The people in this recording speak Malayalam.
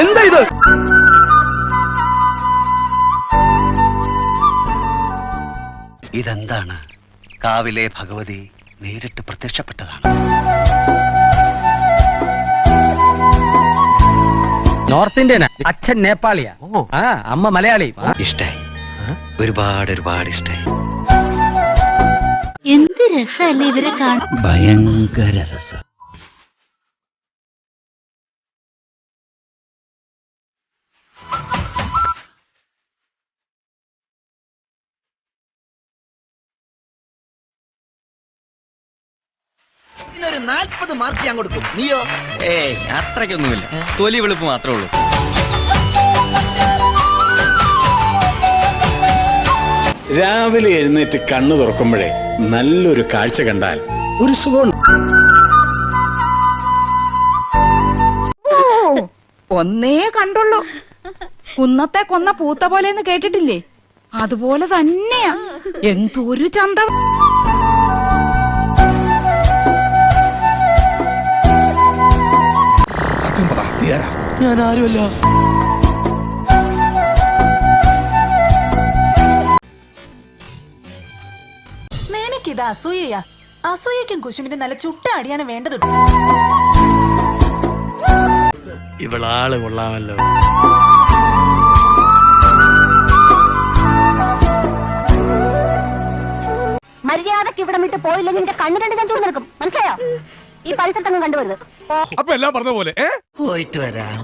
എന്താ ഇത്? ഇതെന്താണ്? കാവിലെ ഭഗവതി നേരിട്ട് പ്രത്യക്ഷപ്പെട്ടതാണ്. നോർത്ത് ഇന്ത്യൻ അച്ഛൻ നേപ്പാളിയാ. ആ അമ്മ മലയാളി. ഇഷ്ടായി. ഒരുപാട് ഒരുപാട് ഇഷ്ടായി. എന്ത് രസല്ലേ ഇവരെ കാണാൻ? ഭയങ്കര രസം. ഇതിനൊരു നാൽപ്പത് മാർക്ക് ഞാൻ കൊടുക്കും. നീയോ? ഏ അത്രയ്ക്കൊന്നുമില്ല. തൊലി വെളുപ്പ് മാത്രമേ ഉള്ളൂ. രാവിലെ എഴുന്നേറ്റ് കണ്ണു തുറക്കുമ്പോഴേ നല്ലൊരു കാഴ്ച കണ്ടാൽ ഒരു സുഖം ഒന്നേ കണ്ടുള്ളൂ. കുന്നത്തെ കൊന്ന പൂത്ത പോലെന്ന് കേട്ടിട്ടില്ലേ? അതുപോലെ തന്നെയാ. എന്തൊരു ചന്തം. നിനക്കിത് അസൂയയാ. അസൂയക്കും കുശുമിന്റെ നല്ല ചുട്ട അടിയാണ് വേണ്ടത് ഇവളാൾ കൊള്ളാമല്ലോ. മര്യാദയ്ക്ക് ഇവിടെ വിട്ട് പോയില്ലെങ്കിൽ നിന്റെ കണ്ണു രണ്ട് ഞാൻ നിൽക്കും മനസ്സിലായോ? ഈ പരിസരത്തങ്ങ് കണ്ടുവരുത് പോയിട്ട് വരാം.